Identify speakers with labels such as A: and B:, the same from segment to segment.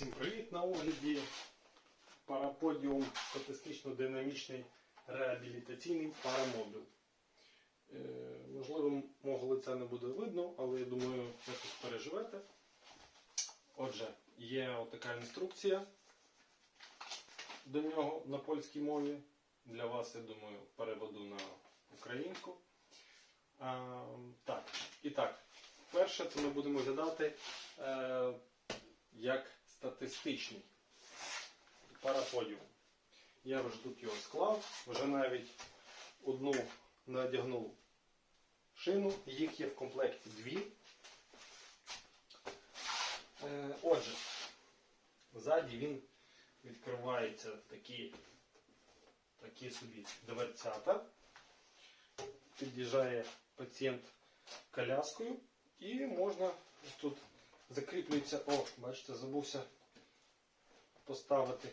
A: Всім привіт на огляді. Параподіум статистично-динамічний реабілітаційний парамодуль. Е, можливо, мого лиця не буде видно, але я думаю, якось переживете. Отже, є отака інструкція до нього на польській мові. Для вас, я думаю, переведу на українську. А, так, і так, перше, це ми будемо розглядати е, як статистичний параподіум. Я вже тут його склав, вже навіть одну надягнув шину, їх є в комплекті дві. Е, Отже, ззаді він відкривається такі, такі собі дверцята. Під'їжджає пацієнт коляскою і можна тут закріплюється, о, бачите, забувся поставити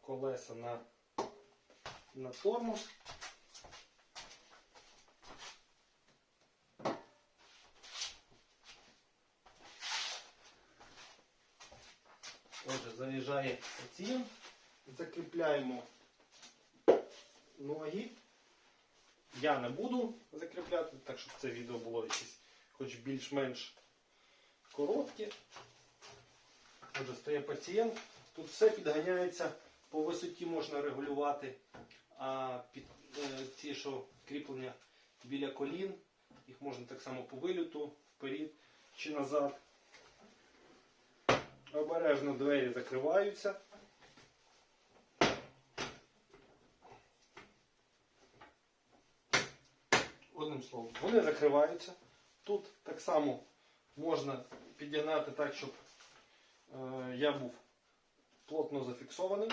A: колеса на, на тормоз. Отже, заїжджає пацієнт, закріпляємо ноги. Я не буду закріпляти, так щоб це відео було якесь хоч більш-менш коротке. Отже, стає пацієнт. Тут все підганяється, по висоті можна регулювати а під е, ці, що кріплення біля колін, їх можна так само по виліту, вперед чи назад. Обережно двері закриваються. Одним словом, вони закриваються. Тут так само можна підігнати так, щоб е, я був плотно зафіксований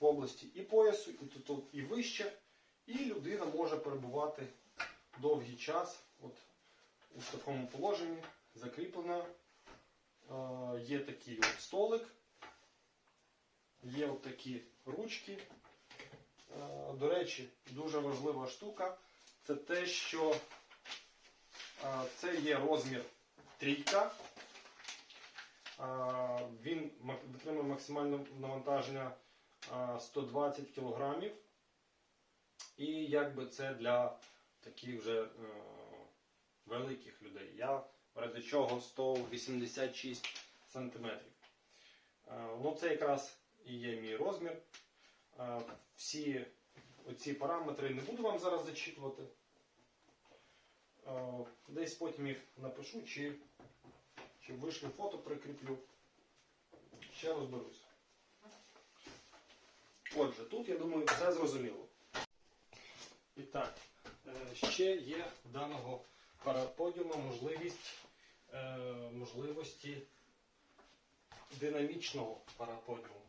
A: в області і поясу, і тут і вище, і людина може перебувати довгий час от, у такому положенні, закріплена. Е, є такий от столик, є от такі ручки. Е, до речі, дуже важлива штука це те, що це є розмір трійка. Е, Він витримує максимальне навантаження е, 120 кг. І якби це для таких вже е, великих людей. Я ради чого 186 см. Ну, це якраз і є мій розмір. Е, Всі оці параметри не буду вам зараз зачитувати. Е, Десь потім їх напишу, чи, чи вийшли фото прикріплю. Ще розберусь. Отже, тут, я думаю, все зрозуміло. І так, е, ще є даного параподіума можливість е, можливості динамічного параподіуму.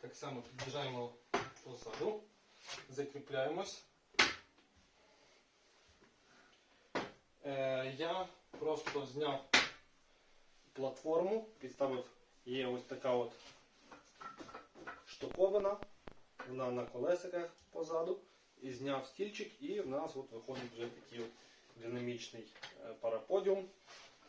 A: Так само під'їжджаємо позаду, закріпляємось. Я просто зняв платформу, підставив, є ось така от штуковина, вона на колесиках позаду, і зняв стільчик, і в нас от виходить вже такий от динамічний е, параподіум.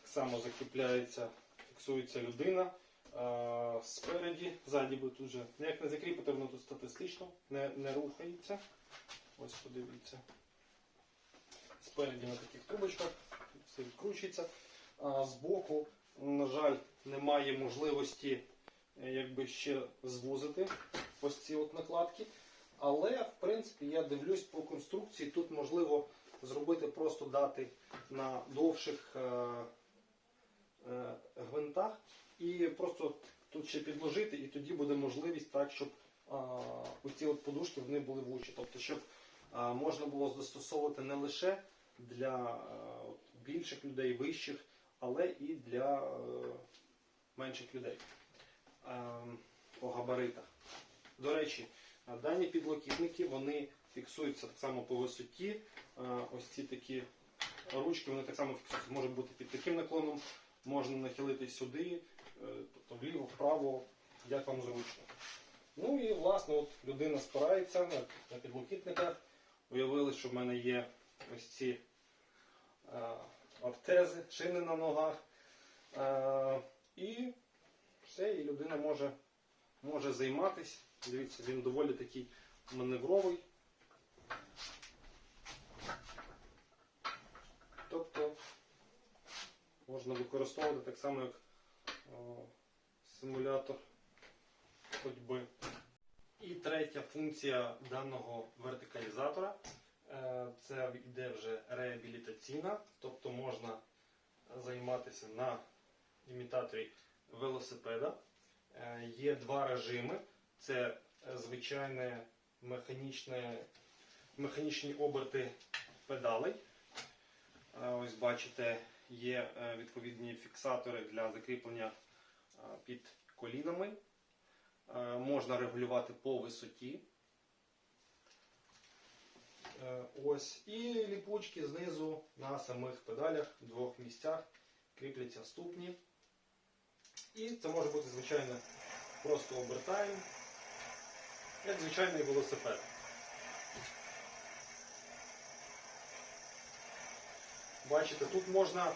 A: Так само закріпляється, фіксується людина. Е, Спереді, ззаді буде тут вже ніяк не закріпити, воно тут статистично не, не рухається. Ось подивіться. Спереді на таких трубочках все відкручується. А збоку, на жаль, немає можливості е, якби ще звузити ось ці от накладки. Але, в принципі, я дивлюсь по конструкції. Тут можливо зробити просто дати на довших е, е, гвинтах і просто тут ще підложити, і тоді буде можливість так, щоб оці от подушки вони були вучі. Тобто, щоб можна було застосовувати не лише для більших людей, вищих, але і для е, менших людей по габаритах. До речі, дані підлокітники вони фіксуються так само по висоті. Ось ці такі ручки вони так само фіксуються, можуть бути під таким наклоном, можна нахилити сюди, е, тобто вліво, вправо, як вам зручно. Ну і власне от людина спирається на підлокітниках. Уявили, що в мене є ось ці е, ортези, шини на ногах. Е, і все, і людина. може, може займатися. Дивіться, він доволі такий маневровий. Тобто можна використовувати так само, як о, симулятор ходьби. І третя функція даного вертикалізатора це йде вже реабілітаційна, тобто можна займатися на імітаторі велосипеда. Е, Є два режими: це е, звичайне механічні оберти педалей. Е, Ось бачите, є е, відповідні фіксатори для закріплення е, під колінами. Е, Можна регулювати по висоті. Е, Ось. І ліпучки знизу на самих педалях в двох місцях кріпляться ступні. І це може бути, звичайно, просто обертаємо, як звичайний велосипед. Бачите, тут можна,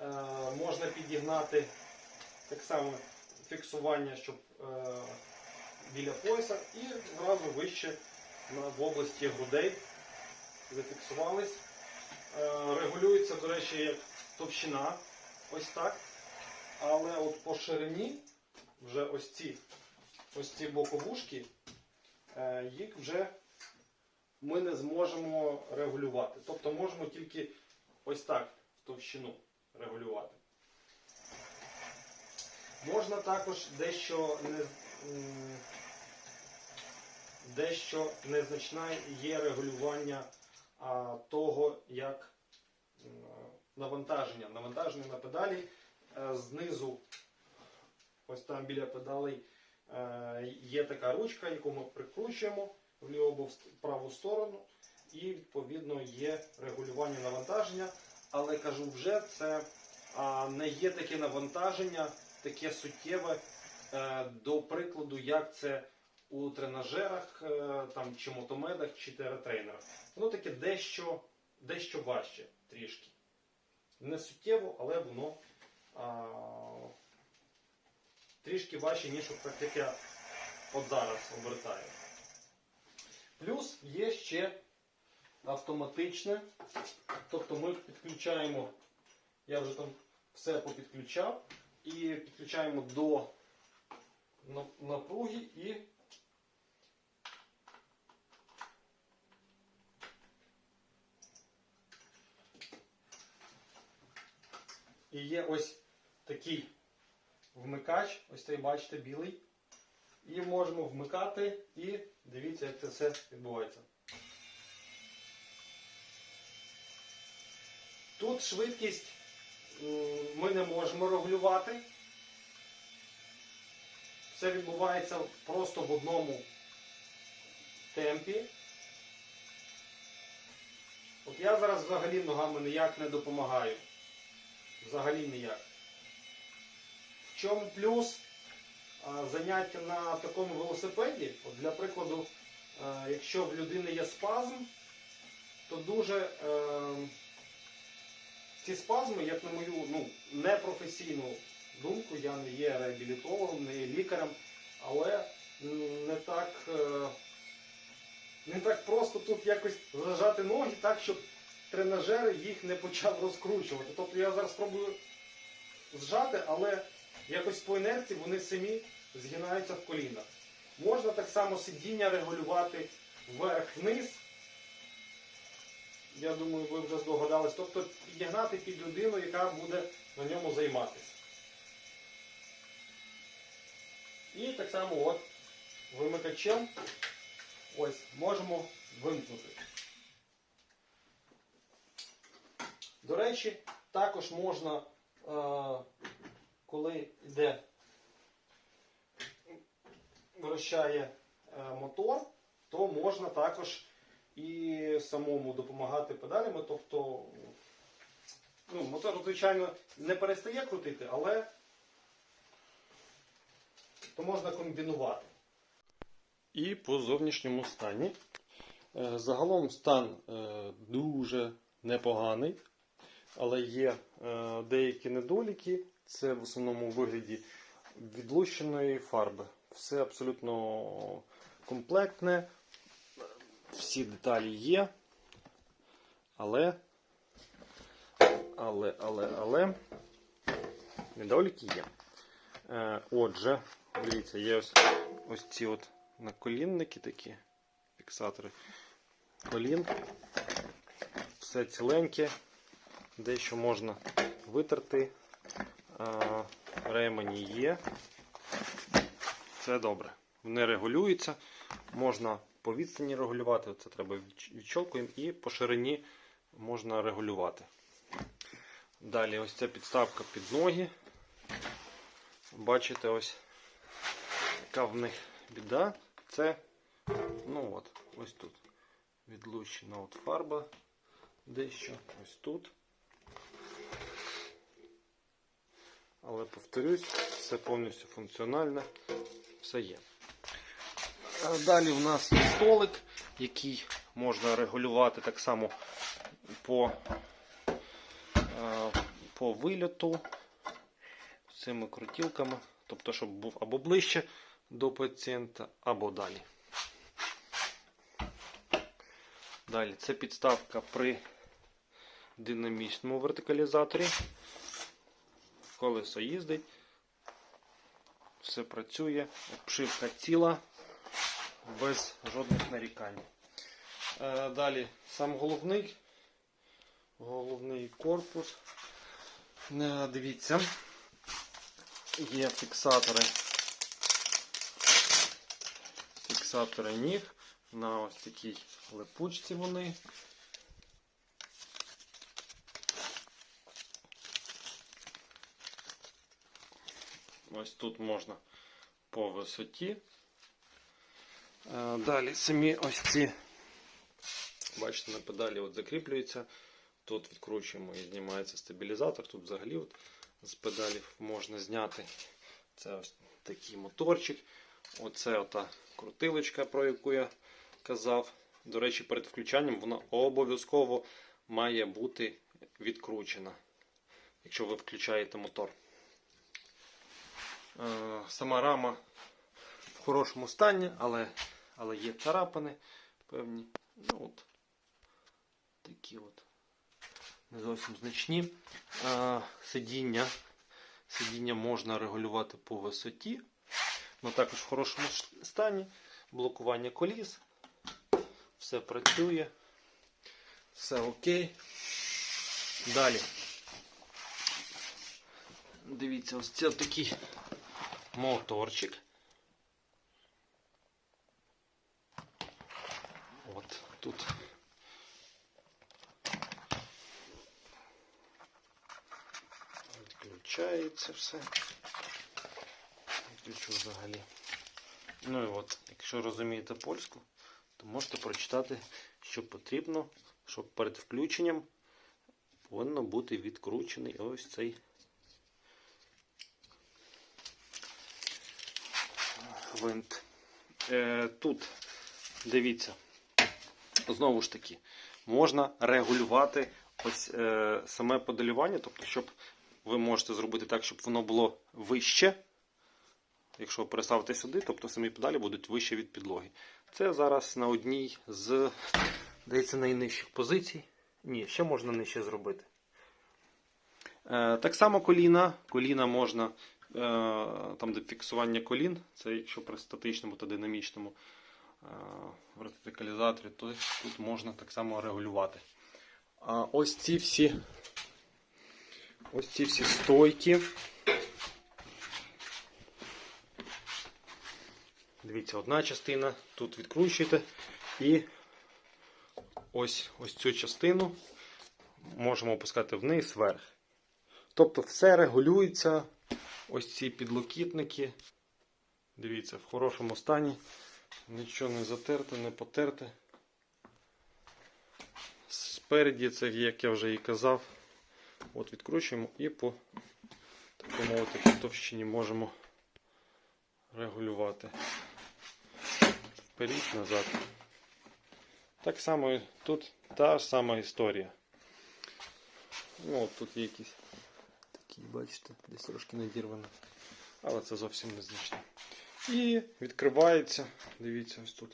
A: е, можна підігнати так само фіксування, щоб е, біля пояса і зразу вище в області грудей зафіксувались. Е, регулюється, до речі, товщина, ось так. Але от по ширині вже ось ці, ось ці боковушки, е, їх вже ми не зможемо регулювати. Тобто можемо тільки ось так товщину регулювати. Можна також дещо не, дещо незначне є регулювання того, як навантаження. Навантаження на педалі е, знизу, ось там біля педалей, е, є така ручка, яку ми прикручуємо в ліву або в праву сторону, і відповідно є регулювання навантаження. Але кажу вже, це не є таке навантаження, таке суттєве, е, до прикладу, як це у тренажерах е, там, чи мотомедах, чи тератрейнерах. Воно таке дещо, дещо важче трішки. Не суттєво, але воно а, трішки важче, ніж так, як я от зараз обертаю. Плюс є ще автоматичне. Тобто ми підключаємо, я вже там все попідключав, і підключаємо до напруги і І є ось такий вмикач, ось цей бачите, білий. І можемо вмикати і дивіться, як це все відбувається. Тут швидкість ми не можемо регулювати. Все відбувається просто в одному темпі. От я зараз взагалі ногами ніяк не допомагаю. Взагалі ніяк. В чому плюс заняття на такому велосипеді? От для прикладу, якщо в людини є спазм, то дуже е, ці спазми, як на мою ну, непрофесійну думку, я не є реабілітологом, не є лікарем, але не так, е, не так просто тут якось зажати ноги так, щоб тренажери їх не почав розкручувати. Тобто я зараз спробую зжати, але якось по інерції вони самі згинаються в колінах. Можна так само сидіння регулювати вверх-вниз. Я думаю, ви вже здогадались. Тобто підігнати під людину, яка буде на ньому займатися. І так само от вимикачем ось можемо вимкнути. До речі, також можна, е, коли йде, вращає е, мотор, то можна також і самому допомагати педалями. Тобто, ну, мотор, звичайно, не перестає крутити, але то можна комбінувати. І по зовнішньому стані. Е, Загалом стан дуже непоганий, але є е, деякі недоліки. Це в основному у вигляді відлущеної фарби. Все абсолютно комплектне, всі деталі є. Але, але, але, але недоліки є. Е, отже, дивіться, є ось, ось ці от наколінники такі, фіксатори колін. Все ціленьке, дещо можна витерти. Ремені є. Це добре. Вони регулюються. Можна по відстані регулювати, це треба відч- відщолкуємо, і по ширині можна регулювати. Далі ось ця підставка під ноги. Бачите, ось яка в них біда. Це ну от, ось тут. Відлущена от фарба дещо ось тут. Але повторюсь, все повністю функціональне, все є. Далі у нас є столик, який можна регулювати так само по, е, по вильоту цими крутілками, тобто, щоб був або ближче до пацієнта, або далі. Далі це підставка при динамічному вертикалізаторі. Колесо їздить, все працює, обшивка ціла, без жодних нарікань. Е, Далі сам головний, головний корпус. Е, Дивіться, є фіксатори. Фіксатори ніг на ось такій липучці вони. Ось тут можна по висоті. Е, Далі самі ось ці, бачите, на педалі от закріплюються. Тут відкручуємо і знімається стабілізатор. Тут взагалі от з педалів можна зняти. Це ось такий моторчик. Оце ота крутилочка, про яку я казав. До речі, перед включанням вона обов'язково має бути відкручена, якщо ви включаєте мотор. Е, Сама рама в хорошому стані, але, але є царапини певні. Ну, от, такі от не зовсім значні. Е, Сидіння. Сидіння можна регулювати по висоті, але також в хорошому стані. Блокування коліс. Все працює. Все окей. Далі. Дивіться, ось це такий моторчик. От тут. Відключається все. Відключу взагалі. Ну і от, якщо розумієте польську, то можете прочитати, що потрібно, щоб перед включенням повинно бути відкручений ось цей гвинт. Е, тут, дивіться, знову ж таки, можна регулювати ось е, саме подалювання, тобто, щоб ви можете зробити так, щоб воно було вище. Якщо переставити сюди, тобто самі педалі будуть вище від підлоги. Це зараз на одній з, здається, найнижчих позицій. Ні, ще можна нижче зробити. Е, так само коліна. Коліна можна, там де фіксування колін, це якщо при статичному та динамічному е, вертикалізаторі, то тут можна так само регулювати. А ось ці всі, ось ці всі стойки. Дивіться, одна частина, тут відкручуєте і ось, ось цю частину можемо опускати вниз, вверх. Тобто все регулюється. Ось ці підлокітники. Дивіться, в хорошому стані. Нічого не затерте, не потерте. Спереді це, як я вже і казав, от відкручуємо і по так би мовити, по товщині можемо регулювати. Вперед, назад. Так само і тут та ж сама історія. Ну, от тут є якісь такі, бачите, десь трошки надірвано. але це зовсім незначно. І відкривається, дивіться, ось тут.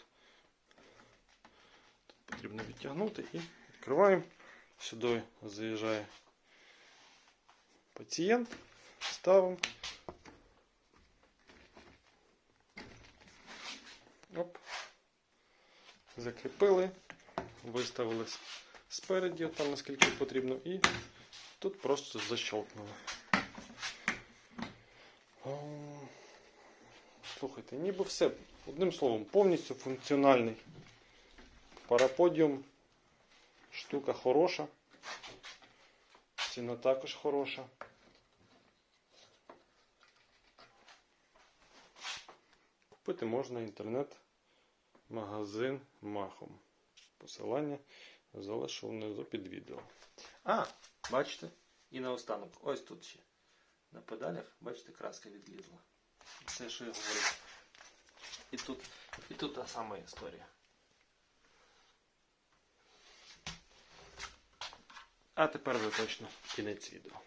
A: Тут потрібно відтягнути і відкриваємо. Сюди заїжджає пацієнт, ставимо. Оп. Закріпили, виставили спереді, там наскільки потрібно, і тут просто защелкнули. О, Слухайте, ніби все, одним словом, повністю функціональний. Параподіум, штука хороша. Ціна також хороша. Купити можна інтернет-магазин Махом. Посилання залишу внизу під відео. А, бачите? І наостанок. Ось тут ще. На педалях, бачите, краска відлізла. Це що я говорив. І тут, і тут та сама історія. А тепер ви точно кінець відео.